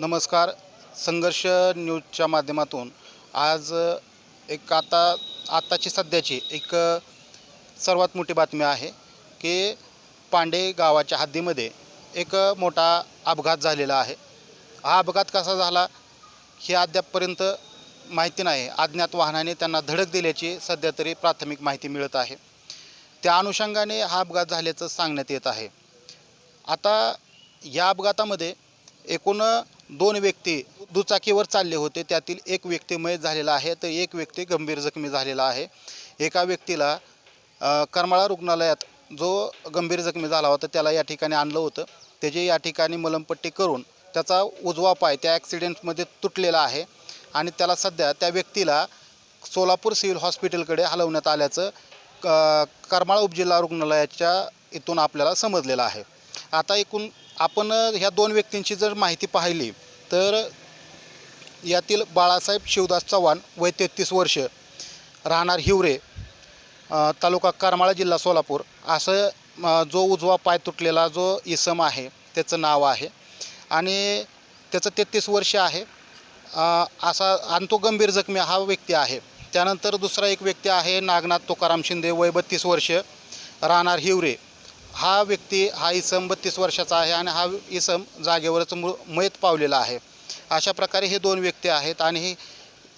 नमस्कार. संघर्ष न्यूजच्या माध्यमातून आज एक आता आत्ताची सध्याची एक सर्वात मोठी बातमी आहे की पांडे गावाच्या हद्दीमध्ये एक मोठा अपघात झालेला आहे. हा अपघात कसा झाला हे अद्यापपर्यंत माहिती नाही. अज्ञात वाहनाने त्यांना धडक दिल्याची सध्या तरी प्राथमिक माहिती मिळत आहे. त्या अनुषंगाने हा अपघात झाल्याचं सांगण्यात येत आहे. आता या अपघातामध्ये एकूण दोन व्यक्ती दुचाकीवर चालले होते. त्यातील एक व्यक्ती मयत झालेला आहे तर एक व्यक्ती गंभीर जखमी झालेला आहे. एका व्यक्तीला करमाळा रुग्णालयात जो गंभीर जखमी झाला होता त्याला या ठिकाणी आणलं होतं. त्याची या ठिकाणी मलमपट्टी करून त्याचा उजवा पाय त्या ॲक्सिडेंटमध्ये तुटलेला आहे आणि त्याला सध्या त्या व्यक्तीला सोलापूर सिव्हिल हॉस्पिटलकडे हलवण्यात आल्याचं क करमाळा उपजिल्हा रुग्णालयाच्या इथून आपल्याला समजलेलं आहे. आता एकूण आपण ह्या दोन व्यक्तींची जर माहिती पाहिली तर यातील बाळासाहेब शिवदास चव्हाण वय तेहतीस वर्ष राहणार हिवरे तालुका करमाळा जिल्हा सोलापूर. असं जो उजवा पाय तुटलेला जो इसम आहे त्याचं नाव आहे. आणि त्याचं तेहतीस वर्ष आहे. असा आणि तो गंभीर जखमी हा व्यक्ती आहे. त्यानंतर दुसरा एक व्यक्ती आहे नागनाथ तुकाराम शिंदे वय बत्तीस वर्ष राहणार हिवरे. हा व्यक्ती हा इसम बत्तीस वर्षाचा आहे आणि हा इसम जागेवरच मृ मयत पावलेला आहे. अशा प्रकारे हे दोन व्यक्ती आहेत आणि हे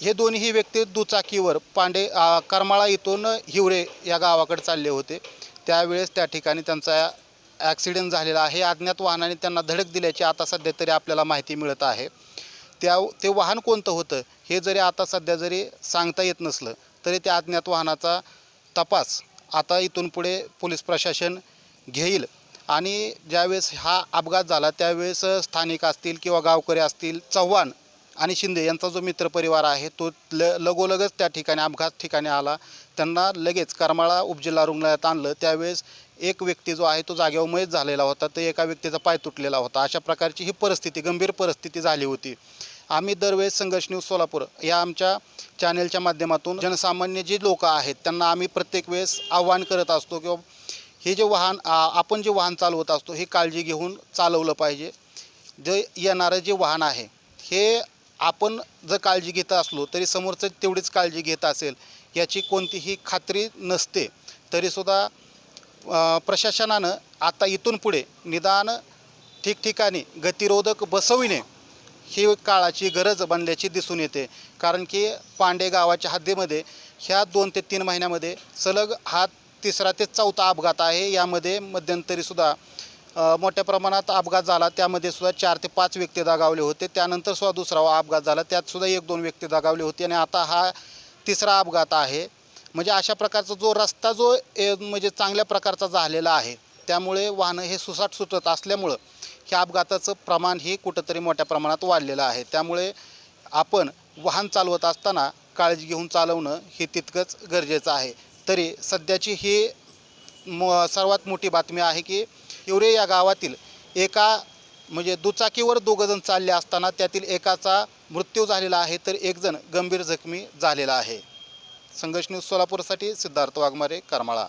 हे दोन्ही व्यक्ती दुचाकीवर पांडे करमाळा इथून हिवरे या गावाकडे चालले होते. त्यावेळेस त्या ठिकाणी त्यांचा ॲक्सिडेंट झालेला आहे. अज्ञात वाहनाने त्यांना धडक दिल्याची आता सध्या तरी आपल्याला माहिती मिळत आहे. त्या ते वाहन कोणतं होतं हे जरी आता सध्या जरी सांगता येत नसलं तरी त्या अज्ञात वाहनाचा तपास आता इथून पुढे पोलीस प्रशासन घेईल. आणि ज्यावेळेस हा अपघात झाला त्यावेळेस स्थानिक असतील किंवा गावकरी असतील चव्हाण आणि शिंदे यांचा जो मित्रपरिवार आहे तो ल लगोलगच त्या ठिकाणी अपघात ठिकाणी आला. त्यांना लगेच करमाळा उपजिल्हा रुग्णालयात आणलं. त्यावेळेस एक व्यक्ती जो आहे तो जागेवर मयत झालेला होता. तर एका व्यक्तीचा पाय तुटलेला होता. अशा प्रकारची ही परिस्थिती गंभीर परिस्थिती झाली होती. आम्ही दरवेळेस संघर्ष न्यूज सोलापूर या आमच्या चॅनेलच्या माध्यमातून जनसामान्य जे लोक आहेत त्यांना आम्ही प्रत्येक वेळेस आव्हान करत असतो किंवा हे जे वाहन आपण जे वाहन चालवत असतो हे काळजी घेऊन चालवलं पाहिजे. जे येणारं जे वाहन आहे हे आपण जर काळजी घेत असलो तरी समोरचं तेवढीच काळजी घेत असेल याची कोणतीही खात्री नसते. तरीसुद्धा प्रशासनानं आता इथून पुढे निदान ठिकठिकाणी गतिरोधक बसविणे ही काळाची गरज बनल्याची दिसून येते. कारण की पांडे गावाच्या हद्दीमध्ये ह्या दोन ते तीन महिन्यामध्ये सलग हात तिसरा ते चौथा अपघात आहे. यामध्ये मध्यंतरीसुद्धा मोठ्या प्रमाणात अपघात झाला. त्यामध्ये सुद्धा चार ते पाच व्यक्ती दगावले होते. त्यानंतर सुद्धा दुसरा अपघात झाला. त्यातसुद्धा एक दोन व्यक्ती दगावले होते. आणि आता हा तिसरा अपघात आहे. म्हणजे अशा प्रकारचा जो रस्ता जो म्हणजे चांगल्या प्रकारचा झालेला आहे त्यामुळे वाहनं हे सुसाट सुटत असल्यामुळं ह्या अपघाताचं प्रमाण हे कुठंतरी मोठ्या प्रमाणात वाढलेलं आहे. त्यामुळे आपण वाहन चालवत असताना काळजी घेऊन चालवणं हे तितकंच गरजेचं आहे. तरी सध्याची ही म सर्वात मोठी बातमी आहे की हिवरे या गावातील एका म्हणजे दुचाकीवर दोघंजण चालले असताना त्यातील एकाचा मृत्यू झालेला आहे तर एकजण गंभीर जखमी झालेला आहे. संघर्ष न्यूज सोलापूरसाठी सिद्धार्थ वाघमारे करमाळा.